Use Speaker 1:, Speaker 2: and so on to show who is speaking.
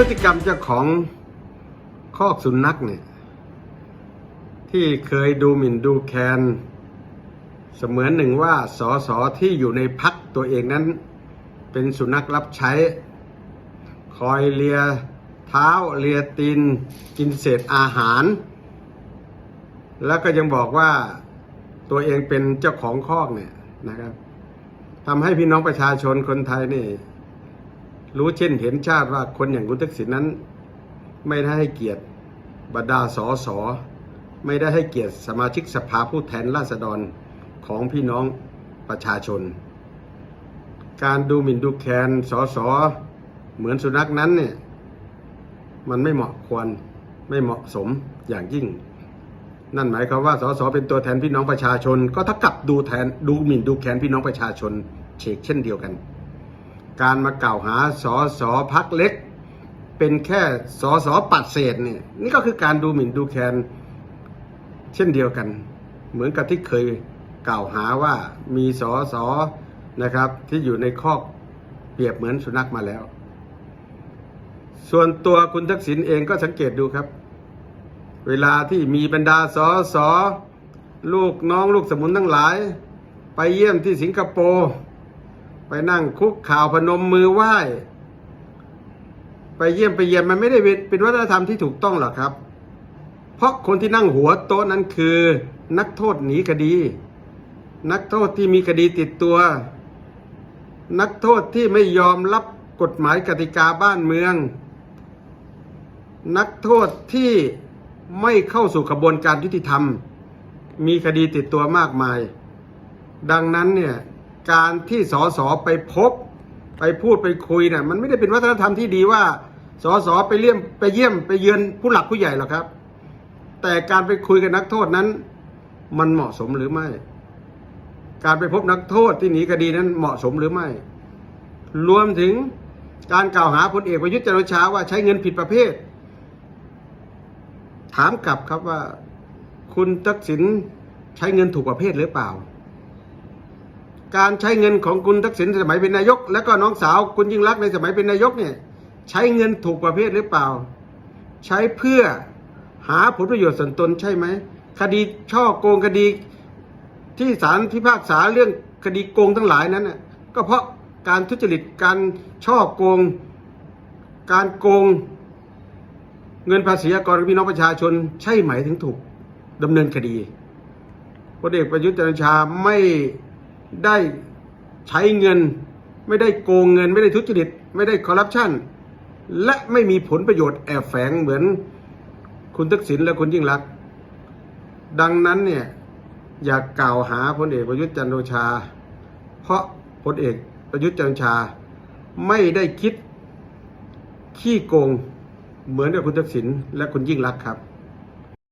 Speaker 1: พฤติกรรมเจ้าของคอกสุนัขเนี่ย ที่เคยดูหมิ่นดูแคลนเสมือนหนึ่งว่าสอสอที่อยู่ในพักตัวเองนั้น เป็นสุนัขรับใช้ คอยเลียเท้าเลียตีนกินเศษอาหาร แล้วก็ยังบอกว่าตัวเองเป็นเจ้าของคอกเนี่ยนะครับทำให้พี่น้องประชาชนคนไทยนี่ รู้เช่นเห็นชาติว่าคนอย่างคุณทักษิณนั้น ไม่ได้ให้เกียรติบรรดาสอสอไม่ได้ให้เกียรติสมาชิกสภาผู้แทนราษฎรของพี่น้องประชาชน การดูหมิ่นดูแคลนสอสอเหมือนสุนัขนั้นเนี่ยมันไม่เหมาะควรไม่เหมาะสมอย่างยิ่ง นั่นหมายความว่าสสเป็นตัวแทนพี่น้องประชาชน ก็เท่ากับดูแทนดูหมิ่นดูแคลนพี่น้องประชาชนเชกเช่นเดียวกัน การมากล่าวหาสอสอพักเล็ก เป็นแค่สอสอปัดเศษเนี่ยนี่ก็คือการดูหมิ่นดูแคลนเช่นเดียวกัน เหมือนกับที่เคยกล่าวหาว่ามีสอสอนะครับที่อยู่ในคอกเปรียบเหมือนสุนัขมาแล้ว ส่วนตัวคุณทักษิณเองก็สังเกตดูครับ เวลาที่มีบรรดาสอสอลูกน้องลูกสมุนทั้งหลาย ไปเยี่ยมที่สิงคโปร์ ไปนั่งคุกข่าวพนมมือไหว้ ไปเยี่ยมไปเยี่ยมมันไม่ได้เป็นเป็นวัฒนธรรมที่ถูกต้องหรอกครับ เพราะคนที่นั่งหัวโต๊ะนั้นคือ นักโทษหนีคดี นักโทษที่มีคดีติดตัว นักโทษที่ไม่ยอมรับกฎหมายกติกาบ้านเมือง นักโทษที่ไม่เข้าสู่กระบวนการยุติธรรม มีคดีติดตัวมากมาย ดังนั้นเนี่ย การที่สสไปพบไปพูดไปคุยเนี่ยมันไม่ได้เป็นวัฒนธรรมที่ดีว่าสสไปเลี่ยมไปเยี่ยมไปเยือนผู้หลักผู้ใหญ่หรอกครับ แต่การไปคุยกับนักโทษนั้น มันเหมาะสมหรือไม่ การไปพบนักโทษที่หนีคดีนั้นเหมาะสมหรือไม่ รวมถึงการกล่าวหาพลเอกประยุทธ์จันทร์โอชาว่าใช้เงินผิดประเภท ถามกลับครับว่า คุณทักษิณใช้เงินถูกประเภทหรือเปล่า การใช้เงินของคุณทักษิณสมัยเป็นนายก แล้วก็น้องสาวคุณยิ่งรักในสมัยเป็นนายกเนี่ยใช้เงินถูกประเภทหรือเปล่า ใช้เพื่อหาผลประโยชน์ส่วนตนใช่ไหมคดีช่อโกงคดีที่ศาลพิพากษาเรื่องคดีโกงทั้งหลายนั้นน่ะก็เพราะการทุจริตการช่อโกง การโกง เงินภาษีอากรของพี่น้องประชาชน ใช่ไหมถึงถูกดำเนินคดีพลเอกประยุทธ์จันทร์โอชาไม่ ได้ใช้เงิน ไม่ได้โกงเงิน ไม่ได้ทุจริต ไม่ได้คอร์รัปชันและไม่มีผลประโยชน์แอบแฝงเหมือนคุณทักษิณและคุณยิ่งรัก ดังนั้นเนี่ยอย่ากกล่าวหาพลเอกประยุทธ์จันทร์โอชา เพราะพลเอกประยุทธ์จันทร์โอชา ไม่ได้คิดขี้โกงเหมือนกับคุณทักษิณและคุณยิ่งรักครับ